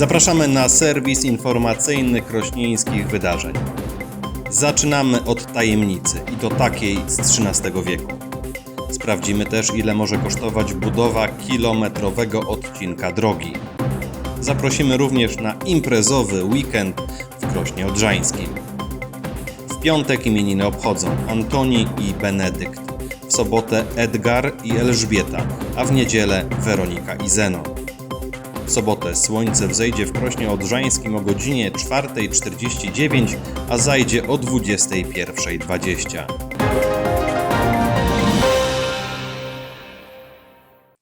Zapraszamy na serwis informacyjny krośnieńskich wydarzeń. Zaczynamy od tajemnicy i to takiej z XIII wieku. Sprawdzimy też, ile może kosztować budowa kilometrowego odcinka drogi. Zaprosimy również na imprezowy weekend w Krośnie Odrzańskim. W piątek imieniny obchodzą Antoni i Benedykt, w sobotę Edgar i Elżbieta, a w niedzielę Weronika i Zenon. Sobotę słońce wzejdzie w Krośnie Odrzańskim o godzinie 4.49, a zajdzie o 21.20.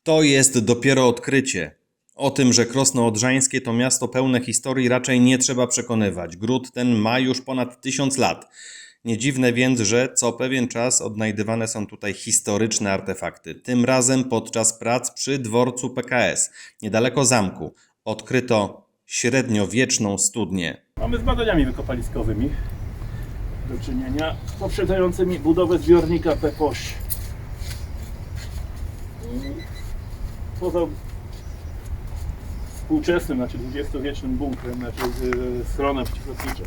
To jest dopiero odkrycie. O tym, że Krosno Odrzańskie to miasto pełne historii raczej nie trzeba przekonywać. Gród ten ma już ponad tysiąc lat. Nie dziwne więc, że co pewien czas odnajdywane są tutaj historyczne artefakty. Tym razem podczas prac przy dworcu PKS, niedaleko zamku, odkryto średniowieczną studnię. Mamy z badaniami wykopaliskowymi do czynienia, poprzedzającymi budowę zbiornika Pepoś. Poza współczesnym, znaczy XX-wiecznym bunkrem, znaczy schronem przeciwlotniczym,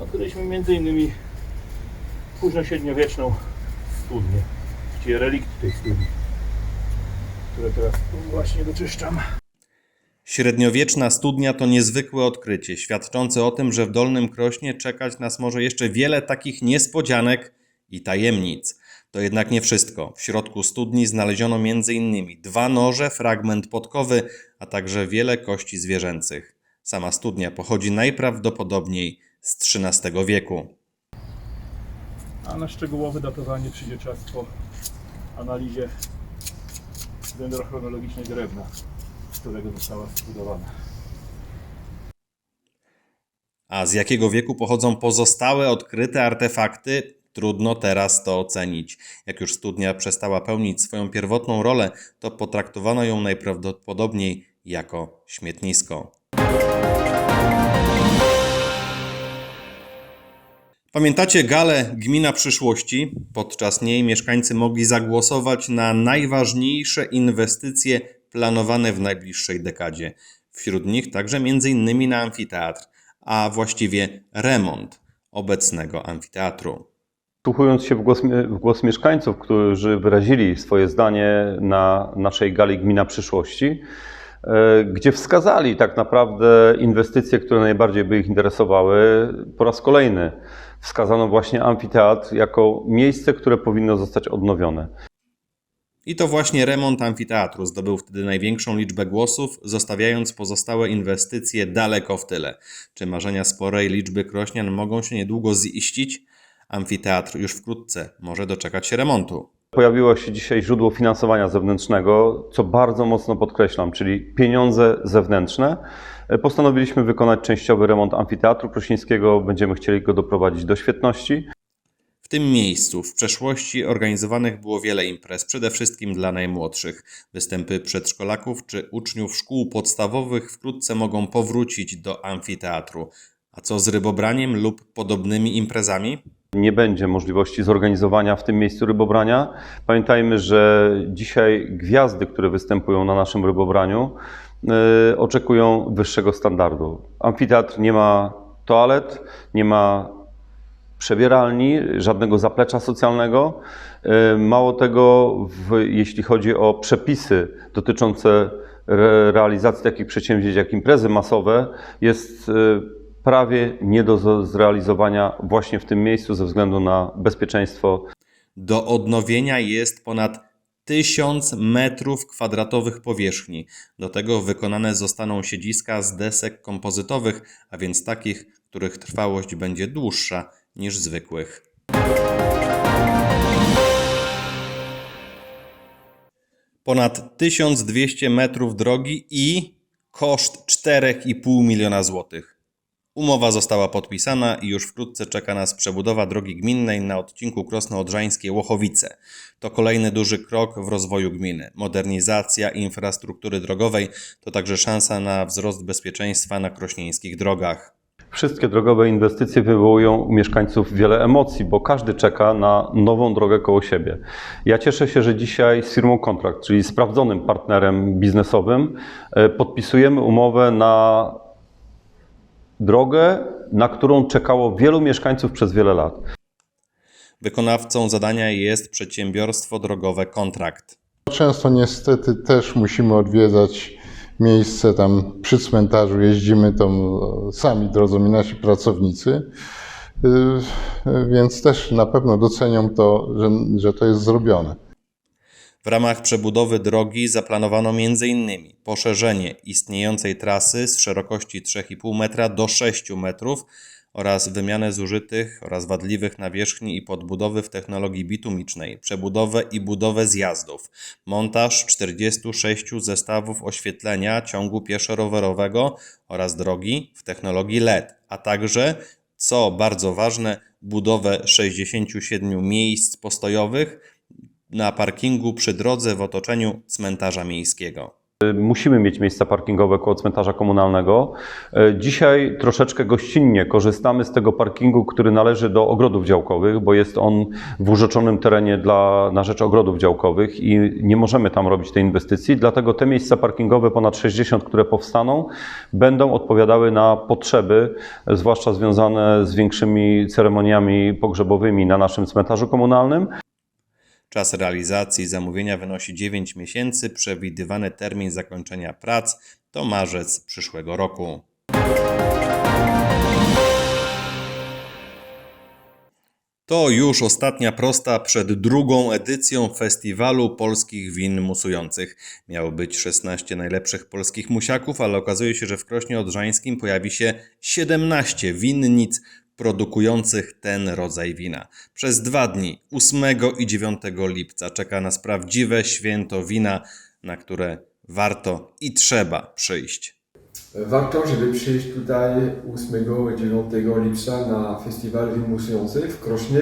odkryliśmy m.in. późnośredniowieczną studnię, właściwie relikty tej studni, które teraz właśnie doczyszczam. Średniowieczna studnia to niezwykłe odkrycie, świadczące o tym, że w Dolnym Krośnie czekać nas może jeszcze wiele takich niespodzianek i tajemnic. To jednak nie wszystko. W środku studni znaleziono m.in. dwa noże, fragment podkowy, a także wiele kości zwierzęcych. Sama studnia pochodzi najprawdopodobniej z XIII wieku. A na szczegółowe datowanie przyjdzie czas po analizie dendrochronologicznej drewna, z którego została zbudowana. A z jakiego wieku pochodzą pozostałe odkryte artefakty? Trudno teraz to ocenić. Jak już studnia przestała pełnić swoją pierwotną rolę, to potraktowano ją najprawdopodobniej jako śmietnisko. Pamiętacie galę Gmina Przyszłości? Podczas niej mieszkańcy mogli zagłosować na najważniejsze inwestycje planowane w najbliższej dekadzie. Wśród nich także m.in. na amfiteatr, a właściwie remont obecnego amfiteatru. Wsłuchując się w głos, w głos mieszkańców, którzy wyrazili swoje zdanie na naszej gali Gmina Przyszłości, e, gdzie wskazali tak naprawdę inwestycje, które najbardziej by ich interesowały, po raz kolejny wskazano właśnie amfiteatr jako miejsce, które powinno zostać odnowione. I to właśnie remont amfiteatru zdobył wtedy największą liczbę głosów, zostawiając pozostałe inwestycje daleko w tyle. Czy marzenia sporej liczby krośnian mogą się niedługo ziścić? Amfiteatr już wkrótce może doczekać się remontu. Pojawiło się dzisiaj źródło finansowania zewnętrznego, co bardzo mocno podkreślam, czyli pieniądze zewnętrzne. E, Postanowiliśmy wykonać częściowy remont amfiteatru krośnieńskiego. Będziemy chcieli go doprowadzić do świetności. W tym miejscu w przeszłości organizowanych było wiele imprez, przede wszystkim dla najmłodszych. Występy przedszkolaków czy uczniów szkół podstawowych wkrótce mogą powrócić do amfiteatru. A co z rybobraniem lub podobnymi imprezami? Nie będzie możliwości zorganizowania w tym miejscu rybobrania. Pamiętajmy, że dzisiaj gwiazdy, które występują na naszym rybobraniu, oczekują wyższego standardu. Amfiteatr nie ma toalet, nie ma przebieralni, żadnego zaplecza socjalnego. Y, Mało tego, w, jeśli chodzi o przepisy dotyczące re, realizacji takich przedsięwzięć jak imprezy masowe, jest y, prawie nie do zo- zrealizowania właśnie w tym miejscu ze względu na bezpieczeństwo Do odnowienia jest ponad 1000 metrów kwadratowych powierzchni. Do tego wykonane zostaną siedziska z desek kompozytowych, a więc takich, których trwałość będzie dłuższa niż zwykłych. Ponad 1200 metrów drogi i koszt 4,5 miliona złotych. Umowa została podpisana i już wkrótce czeka nas przebudowa drogi gminnej na odcinku Krosno-Odrzańskie-Łochowice. To kolejny duży krok w rozwoju gminy. Modernizacja infrastruktury drogowej to także szansa na wzrost bezpieczeństwa na krośnieńskich drogach. Wszystkie drogowe inwestycje wywołują u mieszkańców wiele emocji, bo każdy czeka na nową drogę koło siebie. Ja cieszę się, że dzisiaj z firmą Kontrakt, czyli sprawdzonym partnerem biznesowym, e, podpisujemy umowę na drogę, na którą czekało wielu mieszkańców przez wiele lat. Wykonawcą zadania jest przedsiębiorstwo drogowe Kontrakt. Często niestety też musimy odwiedzać miejsce tam przy cmentarzu, jeździmy tam sami, drodzy mi nasi pracownicy, Y, więc też na pewno docenią to, że, że to jest zrobione. W ramach przebudowy drogi zaplanowano m.in. poszerzenie istniejącej trasy z szerokości 3,5 metra do 6 metrów oraz wymianę zużytych oraz wadliwych nawierzchni i podbudowy w technologii bitumicznej, przebudowę i budowę zjazdów, montaż 46 zestawów oświetlenia ciągu pieszo-rowerowego oraz drogi w technologii LED, a także, co bardzo ważne, budowę 67 miejsc postojowych na parkingu przy drodze w otoczeniu cmentarza miejskiego. Musimy mieć miejsca parkingowe koło cmentarza komunalnego. E, Dzisiaj troszeczkę gościnnie korzystamy z tego parkingu, który należy do ogrodów działkowych, bo jest on w urzeczonym terenie dla, na rzecz ogrodów działkowych i nie możemy tam robić tej inwestycji. Dlatego te miejsca parkingowe, ponad 60, które powstaną, będą odpowiadały na potrzeby, zwłaszcza związane z większymi ceremoniami pogrzebowymi na naszym cmentarzu komunalnym. Czas realizacji zamówienia wynosi 9 miesięcy. Przewidywany termin zakończenia prac to marzec przyszłego roku. To już ostatnia prosta przed drugą edycją Festiwalu Polskich Win Musujących. Miało być 16 najlepszych polskich musiaków, ale okazuje się, że w Krośnie Odrzańskim pojawi się 17 winnic produkujących ten rodzaj wina. Przez dwa dni, 8 i 9 lipca, czeka nas prawdziwe święto wina, na które warto i trzeba przyjść. Warto, żeby przyjść tutaj 8 i 9 lipca na festiwal win musujących w Krośnie.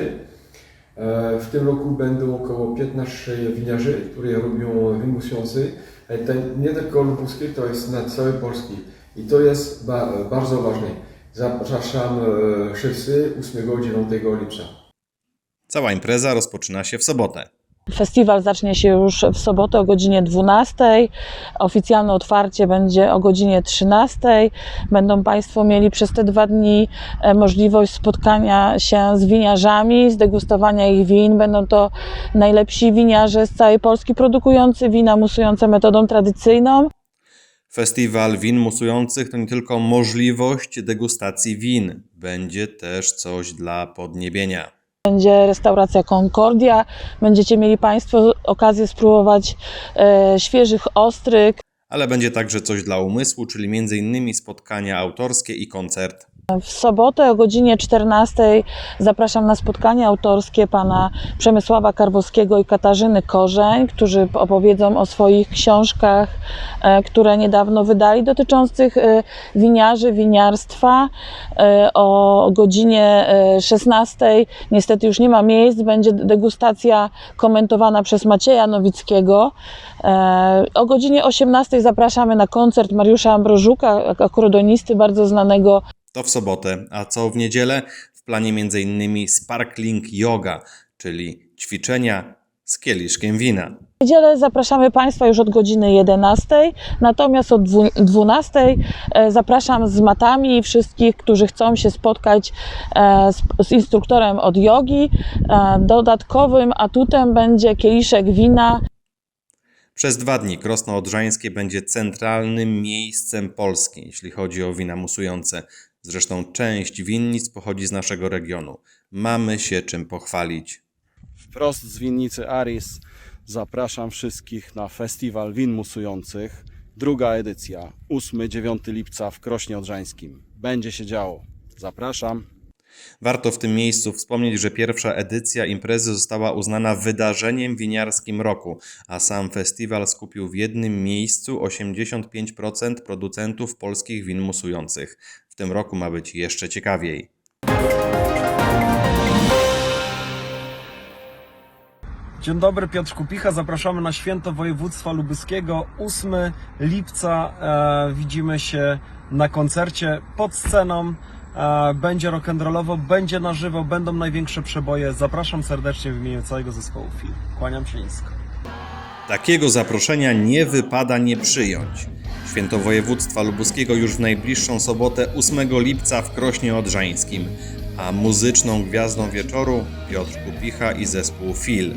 E, W tym roku będą około 15 winiarzy, którzy robią win musujący. E, nie tylko lubuskie, to jest na całej Polski. I to jest ba bardzo ważne. Zapraszam e, wszyscy 8 i 9 lipca. Cała impreza rozpoczyna się w sobotę. Festiwal zacznie się już w sobotę o godzinie 12. Oficjalne otwarcie będzie o godzinie 13. Będą Państwo mieli przez te dwa dni e, możliwość spotkania się z winiarzami, zdegustowania ich win. Będą to najlepsi winiarze z całej Polski produkujący wina musujące metodą tradycyjną. Festiwal win musujących to nie tylko możliwość degustacji win, będzie też coś dla podniebienia. Będzie restauracja Concordia. Będziecie mieli Państwo okazję spróbować e, świeżych ostryg, Ale będzie także coś dla umysłu, czyli m.in. spotkania autorskie i koncert. W sobotę o godzinie 14 zapraszam na spotkanie autorskie pana Przemysława Karwowskiego i Katarzyny Korzeń, którzy opowiedzą o swoich książkach, e, które niedawno wydali, dotyczących e, winiarzy, winiarstwa. E, O godzinie e, 16 niestety już nie ma miejsc, będzie degustacja komentowana przez Macieja Nowickiego. O godzinie 18 zapraszamy na koncert Mariusza Ambrożuka, akordonisty bardzo znanego To w sobotę, a co w niedzielę? W planie m.in. Sparkling Yoga, czyli ćwiczenia z kieliszkiem wina. W niedzielę zapraszamy Państwa już od godziny 11, natomiast od dwu- 12 e, zapraszam z matami wszystkich, którzy chcą się spotkać e, z, z instruktorem od jogi. E, Dodatkowym atutem będzie kieliszek wina. Przez dwa dni Krosno Odrzańskie będzie centralnym miejscem Polski, jeśli chodzi o wina musujące. Zresztą część winnic pochodzi z naszego regionu. Mamy się czym pochwalić. Wprost z winnicy Aris zapraszam wszystkich na festiwal win musujących. Druga edycja, 8-9 lipca w Krośnie Odrzańskim. Będzie się działo. Zapraszam. Warto w tym miejscu wspomnieć, że pierwsza edycja imprezy została uznana wydarzeniem winiarskim roku, a sam festiwal skupił w jednym miejscu 85% producentów polskich win musujących. W tym roku ma być jeszcze ciekawiej. Dzień dobry, Piotr Kupicha. Zapraszamy na święto województwa lubuskiego. 8 lipca e, widzimy się na koncercie pod sceną. E, będzie rock'n'rollowo, będzie na żywo, będą największe przeboje. Zapraszam serdecznie w imieniu całego zespołu film. Kłaniam się nisko. Takiego zaproszenia nie wypada nie przyjąć. Święto województwa lubuskiego już w najbliższą sobotę 8 lipca w Krośnie Odrzańskim, a muzyczną gwiazdą wieczoru Piotr Kupicha i zespół Fil.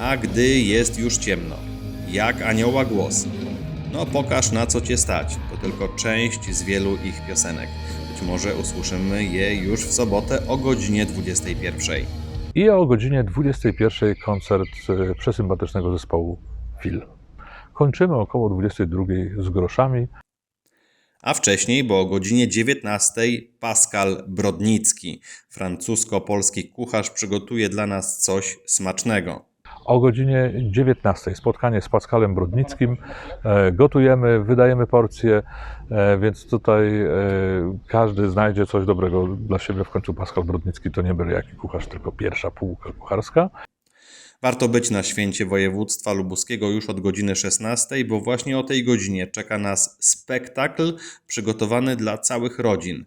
A gdy jest już ciemno, jak anioła głos, no pokaż na co cię stać, to tylko część z wielu ich piosenek. Być może usłyszymy je już w sobotę o godzinie 21. I o godzinie 21 koncert e, przesympatycznego zespołu Fil. Kończymy około 22 z groszami. A wcześniej, bo o godzinie 19 Pascal Brodnicki, francusko-polski kucharz, przygotuje dla nas coś smacznego. O godzinie 19 spotkanie z Pascalem Brodnickim. E, Gotujemy, wydajemy porcje, e, więc tutaj e, każdy znajdzie coś dobrego dla siebie. W końcu Pascal Brodnicki to nie byle jaki kucharz, tylko pierwsza półka kucharska. Warto być na święcie województwa lubuskiego już od godziny 16, bo właśnie o tej godzinie czeka nas spektakl przygotowany dla całych rodzin.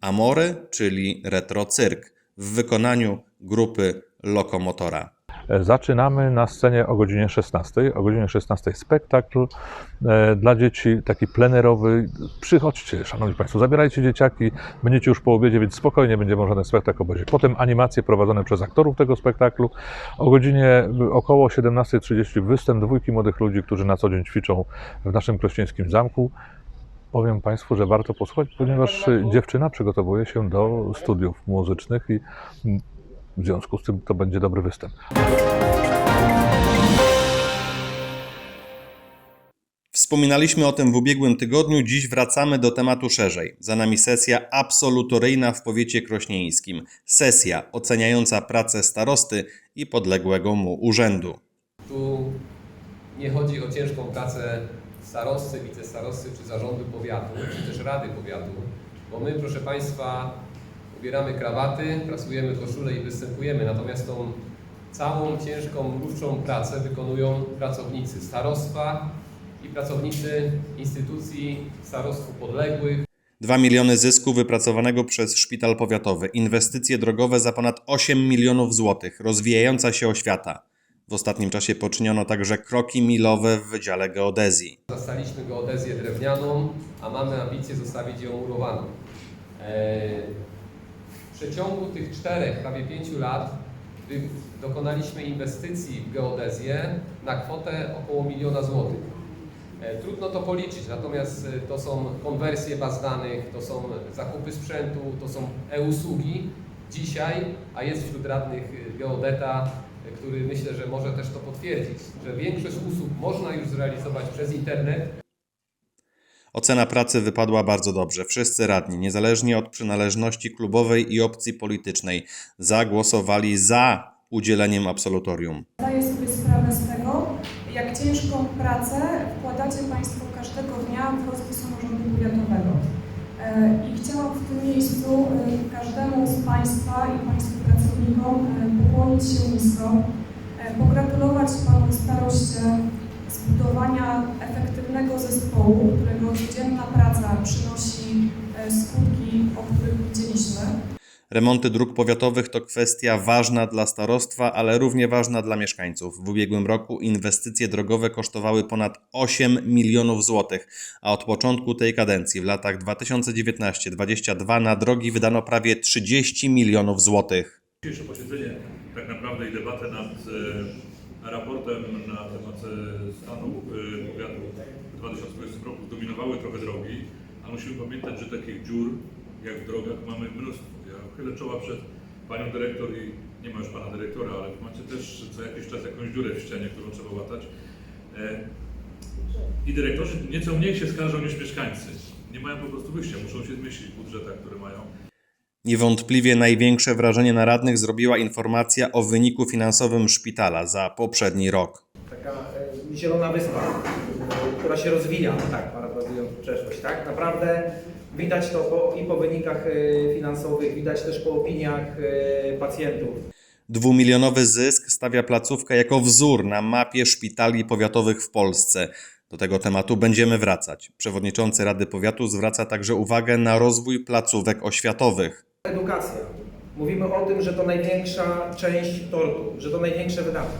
Amore, czyli retro cyrk, w wykonaniu grupy Lokomotora. Zaczynamy na scenie o godzinie 16. O godzinie 16 spektakl e, dla dzieci, taki plenerowy. Przychodźcie, szanowni państwo, zabierajcie dzieciaki, będziecie już po obiedzie, więc spokojnie będzie można ten spektakl obejrzeć. Potem animacje prowadzone przez aktorów tego spektaklu. O godzinie około 17.30 występ dwójki młodych ludzi, którzy na co dzień ćwiczą w naszym krościeńskim zamku. Powiem Państwu, że warto posłuchać, ponieważ dziewczyna przygotowuje się do studiów muzycznych i w związku z tym to będzie dobry występ. Wspominaliśmy o tym w ubiegłym tygodniu, dziś wracamy do tematu szerzej. Za nami sesja absolutoryjna w powiecie krośnieńskim. Sesja oceniająca pracę starosty i podległego mu urzędu. Tu nie chodzi o ciężką pracę starosty, wicestarosty czy zarządu powiatu, czy też rady powiatu, bo my, proszę Państwa, ubieramy krawaty, prasujemy koszule i występujemy, natomiast tą całą ciężką, mrówczą pracę wykonują pracownicy starostwa i pracownicy instytucji starostwu podległych, 2 miliony zysku wypracowanego przez szpital powiatowy, inwestycje drogowe za ponad 8 milionów złotych, rozwijająca się oświata. W ostatnim czasie poczyniono także kroki milowe w Wydziale Geodezji. Zastaliśmy geodezję drewnianą, a mamy ambicje zostawić ją murowaną. Eee, przeciągu tych czterech, prawie pięciu lat dokonaliśmy inwestycji w geodezję na kwotę około miliona złotych. E, Trudno to policzyć, natomiast e, to są konwersje baz danych, to są zakupy sprzętu, to są e-usługi dzisiaj, a jest wśród radnych e, geodeta, który myślę, że może też to potwierdzić, że większość usług można już zrealizować przez internet, Ocena pracy wypadła bardzo dobrze. Wszyscy radni, niezależnie od przynależności klubowej i opcji politycznej, zagłosowali za udzieleniem absolutorium. Zdaję sobie sprawę z tego, jak ciężką pracę wkładacie Państwo każdego dnia w rozwój samorządu powiatowego. E, I chciałam w tym miejscu e, każdemu z Państwa i Państwu pracownikom e, pokłonić się nisko, pogratulować Panu staroście zbudowania efektywnego zespołu, którego codzienna praca przynosi e, skutki, o których widzieliśmy. Remonty dróg powiatowych to kwestia ważna dla starostwa, ale równie ważna dla mieszkańców. W ubiegłym roku inwestycje drogowe kosztowały ponad 8 milionów złotych, a od początku tej kadencji w latach 2019-2022 na drogi wydano prawie 30 milionów złotych. Dzisiejsze posiedzenie tak naprawdę i debatę nad e, raportem na temat e, stanu e, powiatu 2020 roku zdominowały trochę drogi, a musimy pamiętać, że takich dziur jak w drogach mamy mnóstwo. Ja chylę czoła przed panią dyrektor i nie ma już pana dyrektora, ale macie też co jakiś czas jakąś dziurę w ścianie, którą trzeba łatać. E, I dyrektorzy nieco mniej się skarżą niż mieszkańcy. Nie mają po prostu wyjścia, muszą się zmieścić w budżetach, które mają. Niewątpliwie największe wrażenie na radnych zrobiła informacja o wyniku finansowym szpitala za poprzedni rok. taka e, zielona wyspa, która się rozwija, tak, parafrazując przeszłość, tak? Naprawdę widać to po, i po wynikach e, finansowych, widać też po opiniach e, pacjentów. Dwumilionowy zysk stawia placówkę jako wzór na mapie szpitali powiatowych w Polsce. Do tego tematu będziemy wracać. Przewodniczący Rady Powiatu zwraca także uwagę na rozwój placówek oświatowych. Edukacja. Mówimy o tym, że to największa część tortu, że to największe wydatki.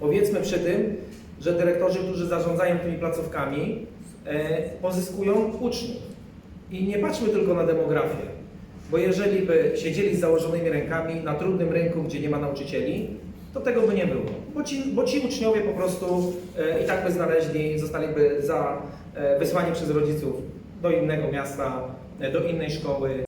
Powiedzmy przy tym, że dyrektorzy, którzy zarządzają tymi placówkami, e, pozyskują uczniów. I nie patrzmy tylko na demografię, bo jeżeli by siedzieli z założonymi rękami na trudnym rynku, gdzie nie ma nauczycieli, to tego by nie było. Bo ci, bo ci uczniowie po prostu e, i tak by znaleźli, zostaliby za, e, wysłani przez rodziców do innego miasta, do innej szkoły.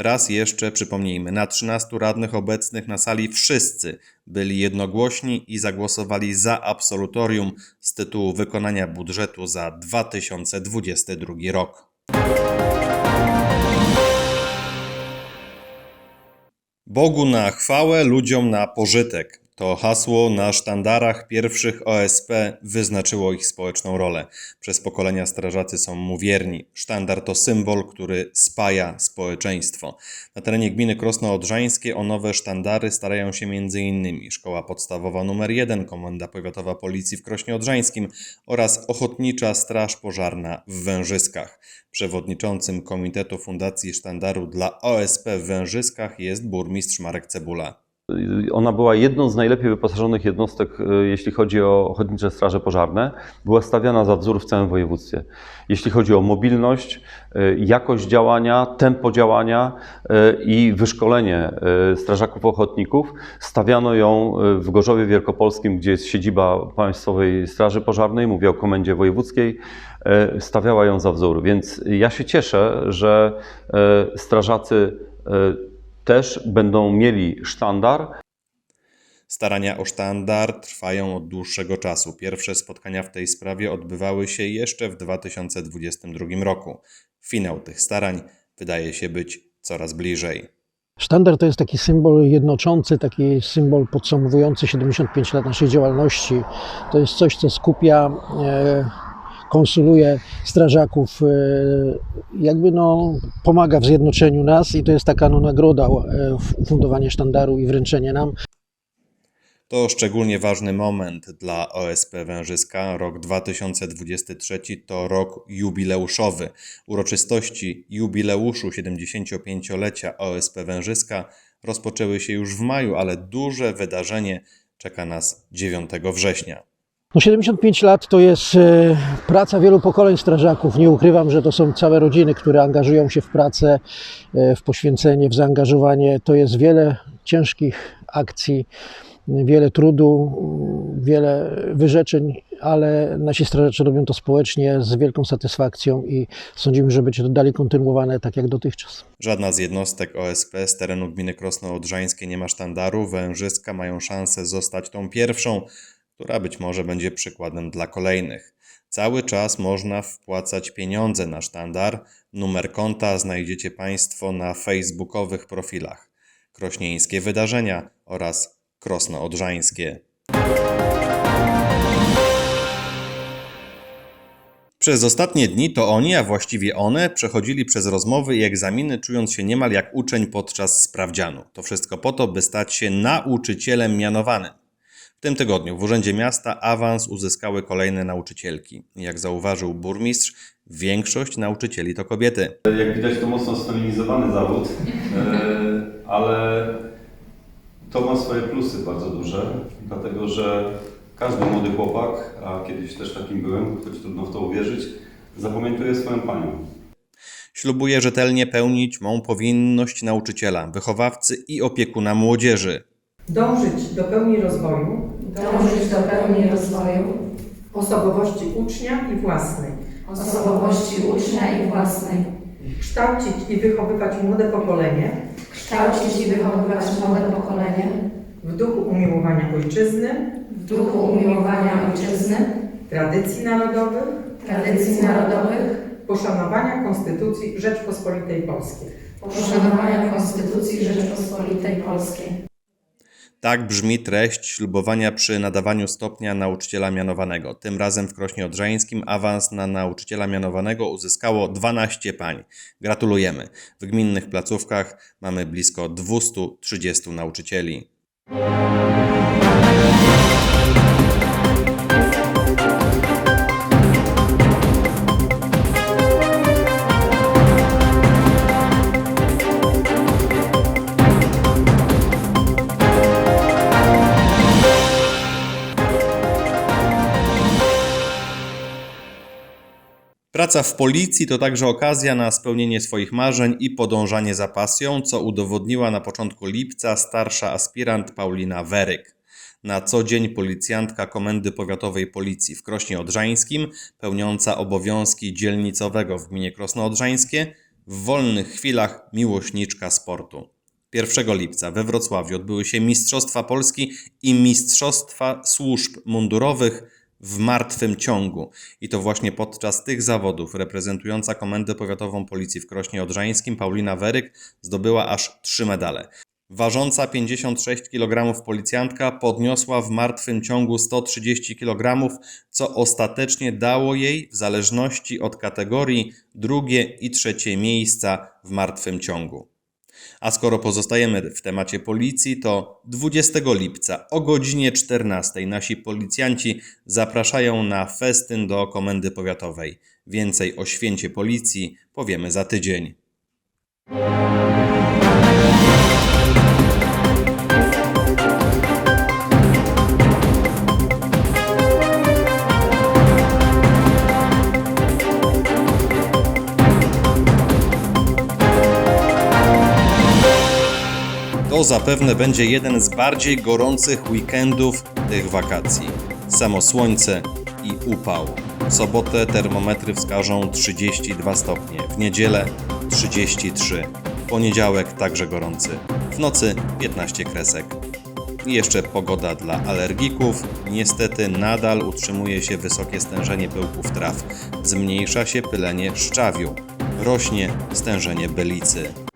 Raz jeszcze przypomnijmy, na 13 radnych obecnych na sali wszyscy byli jednogłośni i zagłosowali za absolutorium z tytułu wykonania budżetu za 2022 rok. Bogu na chwałę, ludziom na pożytek. To hasło na sztandarach pierwszych OSP wyznaczyło ich społeczną rolę. Przez pokolenia strażacy są mu wierni. Sztandar to symbol, który spaja społeczeństwo. Na terenie gminy Krosno-Odrzańskie o nowe sztandary starają się m.in. Szkoła Podstawowa nr 1, Komenda Powiatowa Policji w Krośnie Odrzańskim oraz Ochotnicza Straż Pożarna w Wężyskach. Przewodniczącym Komitetu Fundacji Sztandaru dla OSP w Wężyskach jest burmistrz Marek Cebula. Ona była jedną z najlepiej wyposażonych jednostek, e, jeśli chodzi o ochotnicze straże pożarne. Była stawiana za wzór w całym województwie. Jeśli chodzi o mobilność, e, jakość działania, tempo działania e, i wyszkolenie strażaków ochotników, stawiano ją w Gorzowie Wielkopolskim, gdzie jest siedziba Państwowej Straży Pożarnej, mówię o Komendzie Wojewódzkiej, stawiała ją za wzór. Więc ja się cieszę, że strażacy też będą mieli sztandar. Starania o sztandar trwają od dłuższego czasu. Pierwsze spotkania w tej sprawie odbywały się jeszcze w 2022 roku. Finał tych starań wydaje się być coraz bliżej. Sztandar to jest taki symbol jednoczący, taki symbol podsumowujący 75 lat naszej działalności. To jest coś, co skupia, e, konsuluje strażaków, e, jakby no, pomaga w zjednoczeniu nas i to jest taka no, nagroda, e, ufundowanie sztandaru i wręczenie nam. To szczególnie ważny moment dla OSP Wężyska. Rok 2023 to rok jubileuszowy. Uroczystości jubileuszu 75-lecia OSP Wężyska rozpoczęły się już w maju, ale duże wydarzenie czeka nas 9 września. No 75 lat to jest e, praca wielu pokoleń strażaków. Nie ukrywam, że to są całe rodziny, które angażują się w pracę, e, w poświęcenie, w zaangażowanie. To jest wiele ciężkich akcji, wiele trudu, wiele wyrzeczeń, ale nasi strażacy robią to społecznie z wielką satysfakcją i sądzimy, że będzie to dalej kontynuowane tak jak dotychczas. Żadna z jednostek OSP z terenu gminy Krosno-Odrzańskie nie ma sztandaru. Wężyska mają szansę zostać tą pierwszą, która być może będzie przykładem dla kolejnych. Cały czas można wpłacać pieniądze na sztandar. Numer konta znajdziecie Państwo na facebookowych profilach Krośnieńskie Wydarzenia oraz Krosno-Odrzańskie. Przez ostatnie dni to oni, a właściwie one, przechodzili przez rozmowy i egzaminy, czując się niemal jak uczeń podczas sprawdzianu. To wszystko po to, by stać się nauczycielem mianowanym. W tym tygodniu w Urzędzie Miasta awans uzyskały kolejne nauczycielki. Jak zauważył burmistrz, większość nauczycieli to kobiety. Jak widać, to mocno sfeminizowany zawód, e, ale to ma swoje plusy bardzo duże, dlatego że każdy młody chłopak, a kiedyś też takim byłem, choć trudno w to uwierzyć, zapamiętuje swoją panią. Ślubuję rzetelnie pełnić mą powinność nauczyciela, wychowawcy i opiekuna młodzieży. Dążyć do pełni rozwoju, dążyć do pełni rozwoju. osobowości ucznia i własnej, osobowości ucznia i własnej, kształcić i wychowywać młode pokolenie. Kształcić i wychowywać młode pokolenie. W duchu umiłowania ojczyzny, w duchu umiłowania ojczyzny, tradycji narodowych, tradycji narodowych, poszanowania Konstytucji Rzeczpospolitej Polskiej. poszanowania Konstytucji Rzeczypospolitej Polskiej. Tak brzmi treść ślubowania przy nadawaniu stopnia nauczyciela mianowanego. Tym razem w Krośnie Odrzańskim awans na nauczyciela mianowanego uzyskało 12 pań. Gratulujemy. W gminnych placówkach mamy blisko 230 nauczycieli. Praca w policji to także okazja na spełnienie swoich marzeń i podążanie za pasją, co udowodniła na początku lipca starsza aspirant Paulina Weryk. Na co dzień policjantka Komendy Powiatowej Policji w Krośnie Odrzańskim, pełniąca obowiązki dzielnicowego w gminie Krosno Odrzańskie, w wolnych chwilach miłośniczka sportu. 1 lipca we Wrocławiu odbyły się Mistrzostwa Polski i Mistrzostwa Służb Mundurowych w martwym ciągu. I to właśnie podczas tych zawodów reprezentująca Komendę Powiatową Policji w Krośnie Odrzańskim Paulina Weryk zdobyła aż trzy medale. Ważąca 56 kg policjantka podniosła w martwym ciągu 130 kg, co ostatecznie dało jej, w zależności od kategorii, drugie i trzecie miejsca w martwym ciągu. A skoro pozostajemy w temacie policji, to 20 lipca o godzinie 14 nasi policjanci zapraszają na festyn do Komendy Powiatowej. Więcej o święcie policji powiemy za tydzień. To zapewne będzie jeden z bardziej gorących weekendów tych wakacji. Samo słońce i upał. W sobotę termometry wskażą 32 stopnie, w niedzielę 33. Poniedziałek także gorący. W nocy 15 kresek. I jeszcze pogoda dla alergików. Niestety nadal utrzymuje się wysokie stężenie pyłków traw. Zmniejsza się pylenie szczawiu. Rośnie stężenie bylicy.